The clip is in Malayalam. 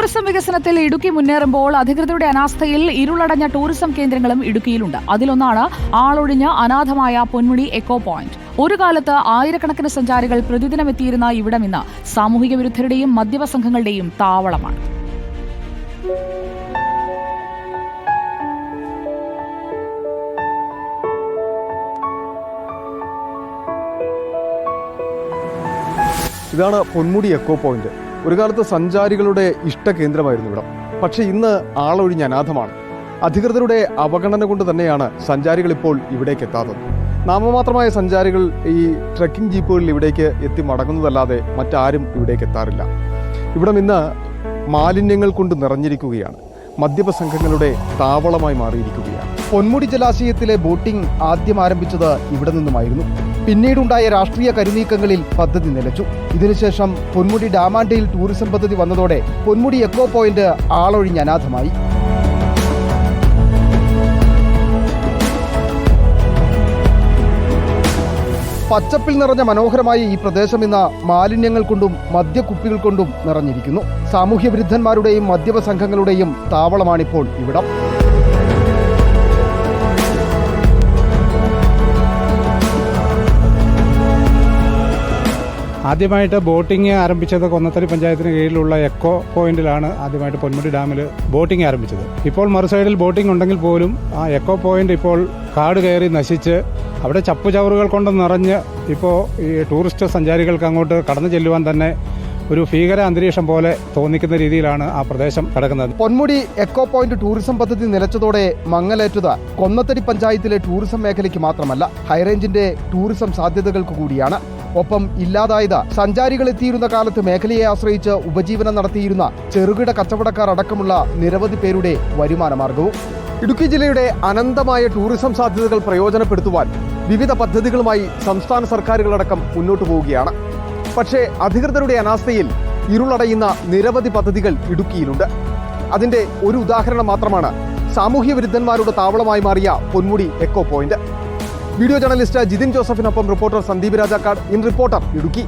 ടൂറിസം വികസനത്തിൽ ഇടുക്കി മുന്നേറുമ്പോൾ അധികൃതരുടെ അനാസ്ഥയിൽ ഇരുളടഞ്ഞ ടൂറിസം കേന്ദ്രങ്ങളും ഇടുക്കിയിലുണ്ട്. അതിലൊന്നാണ് ആളൊഴിഞ്ഞ അനാഥമായ പൊന്മുടി എക്കോ പോയിന്റ് ഒരു കാലത്ത് ആയിരക്കണക്കിന് സഞ്ചാരികൾ പ്രതിദിനം എത്തിയിരുന്ന ഇവിടം ഇന്ന് സാമൂഹിക വിരുദ്ധരുടെയും മദ്യപ സംഘങ്ങളുടെയും താവളമാണ്. ഇതാണ് പൊന്മുടി എക്കോ പോയിന്റ് ഒരു കാലത്ത് സഞ്ചാരികളുടെ ഇഷ്ട കേന്ദ്രമായിരുന്നു ഇവിടം. പക്ഷേ ഇന്ന് ആളൊഴിഞ്ഞ അനാഥമാണ്. അധികൃതരുടെ അവഗണന കൊണ്ട് തന്നെയാണ് സഞ്ചാരികൾ ഇപ്പോൾ ഇവിടേക്ക് എത്താത്തത്. നാമമാത്രമായ സഞ്ചാരികൾ ഈ ട്രക്കിംഗ് ജീപ്പുകളിൽ ഇവിടേക്ക് എത്തി മടങ്ങുന്നതല്ലാതെ മറ്റാരും ഇവിടേക്ക് എത്താറില്ല. ഇവിടം ഇന്ന് മാലിന്യങ്ങൾ കൊണ്ട് നിറഞ്ഞിരിക്കുകയാണ്. മദ്യപ സംഘങ്ങളുടെ താവളമായി മാറിയിരിക്കുകയാണ്. പൊന്മുടി ജലാശയത്തിലെ ബോട്ടിംഗ് ആദ്യം ആരംഭിച്ചത് ഇവിടെ നിന്നുമായിരുന്നു. പിന്നീടുണ്ടായ രാഷ്ട്രീയ കരുനീക്കങ്ങളിൽ പദ്ധതി നിലച്ചു. ഇതിനുശേഷം പൊന്മുടി ഡാമാൻഡയിൽ ടൂറിസം പദ്ധതി വന്നതോടെ പൊന്മുടി എക്കോ പോയിന്റ് ആളൊഴിഞ്ഞ് അനാഥമായി. പച്ചപ്പിൽ നിറഞ്ഞ മനോഹരമായ ഈ പ്രദേശം ഇന്ന് മാലിന്യങ്ങൾ കൊണ്ടും മദ്യക്കുപ്പികൾ കൊണ്ടും നിറഞ്ഞിരിക്കുന്നു. സാമൂഹ്യ വിരുദ്ധന്മാരുടെയും മദ്യപ സംഘങ്ങളുടെയും താവളമാണിപ്പോൾ ഇവിടം. ആദ്യമായിട്ട് ബോട്ടിംഗ് ആരംഭിച്ചത് കൊന്നത്തടി പഞ്ചായത്തിന് കീഴിലുള്ള എക്കോ പോയിന്റിലാണ് ആദ്യമായിട്ട് പൊന്മുടി ഡാമിൽ ബോട്ടിംഗ് ആരംഭിച്ചത്. ഇപ്പോൾ മറുസൈഡിൽ ബോട്ടിംഗ് ഉണ്ടെങ്കിൽ പോലും ആ എക്കോ പോയിന്റ് ഇപ്പോൾ കാട് കയറി നശിച്ച് അവിടെ ചപ്പുചവറുകൾ കൊണ്ട് നിറഞ്ഞ് ഇപ്പോൾ ഈ ടൂറിസ്റ്റ് സഞ്ചാരികൾക്ക് അങ്ങോട്ട് കടന്നു ചെല്ലുവാൻ തന്നെ ഒരു ഭീകര അന്തരീക്ഷം പോലെ തോന്നിക്കുന്ന രീതിയിലാണ് ആ പ്രദേശം കിടക്കുന്നത്. പൊന്മുടി എക്കോ പോയിന്റ് ടൂറിസം പദ്ധതി നിലച്ചതോടെ മങ്ങലേറ്റത് കൊന്നത്തടി പഞ്ചായത്തിലെ ടൂറിസം മേഖലയ്ക്ക് മാത്രമല്ല ഹൈറേഞ്ചിന്റെ ടൂറിസം സാധ്യതകൾക്ക് കൂടിയാണ്. ഒപ്പം ഇല്ലാതായത്. സഞ്ചാരികൾ എത്തിയിരുന്ന കാലത്ത് മേഖലയെ ആശ്രയിച്ച് ഉപജീവനം നടത്തിയിരുന്ന ചെറുകിട കച്ചവടക്കാർ അടക്കമുള്ള നിരവധി പേരുടെ വരുമാന മാർഗവും ഇടുക്കി ജില്ലയുടെ അനന്തമായ ടൂറിസം സാധ്യതകൾ പ്രയോജനപ്പെടുത്തുവാൻ വിവിധ പദ്ധതികളുമായി സംസ്ഥാന സർക്കാരുകളടക്കം മുന്നോട്ടു പോവുകയാണ്. പക്ഷേ അധികൃതരുടെ അനാസ്ഥയിൽ ഇരുളടയുന്ന നിരവധി പദ്ധതികൾ ഇടുക്കിയിലുണ്ട്. അതിന്റെ ഒരു ഉദാഹരണം മാത്രമാണ് സാമൂഹ്യ വിരുദ്ധന്മാരുടെ താവളമായി മാറിയ Ponmudi echo point. Video journalist Jithin ജോസഫിനൊപ്പം reporter Sandeep Rajakkad. In reporter Idukki.